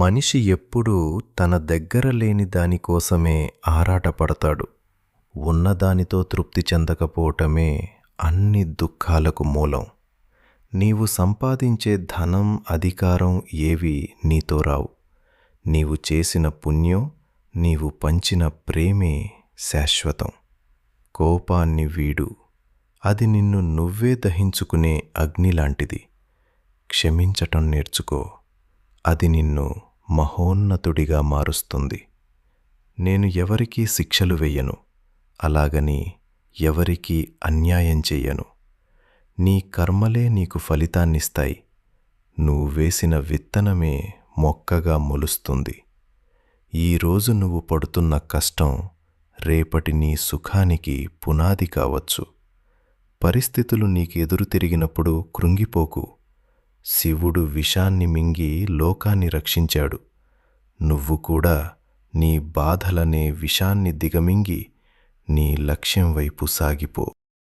మనిషి ఎప్పుడూ తన దగ్గర లేని దానికోసమే ఆరాటపడతాడు. ఉన్నదానితో తృప్తి చెందకపోవటమే అన్ని దుఃఖాలకు మూలం. నీవు సంపాదించే ధనం అధికారం ఏవి నీతో రావు. నీవు చేసిన పుణ్యం నీవు పంచిన ప్రేమే శాశ్వతం. కోపాన్ని వీడు. అది నిన్ను నువ్వే దహించుకునే అగ్ని లాంటిది క్షమించటం నేర్చుకో. అది నిన్ను మహోన్నతుడిగా మారుస్తుంది. నేను ఎవరికీ శిక్షలు వెయ్యను అలాగని ఎవరికీ అన్యాయం చెయ్యను. నీ కర్మలే నీకు ఫలితాన్నిస్తాయి. నువ్వు వేసిన విత్తనమే మొక్కగా మొలుస్తుంది. ఈరోజు నువ్వు పడుతున్న కష్టం రేపటి నీ సుఖానికి పునాది కావచ్చు. పరిస్థితులు నీకు ఎదురు తిరిగినప్పుడు కృంగిపోకు. శివుడు విషాన్ని మింగి లోకాన్ని రక్షించాడు. నువ్వు కూడా నీ బాధలనే విషాన్ని దిగమింగి నీ లక్ష్యం వైపు సాగిపో.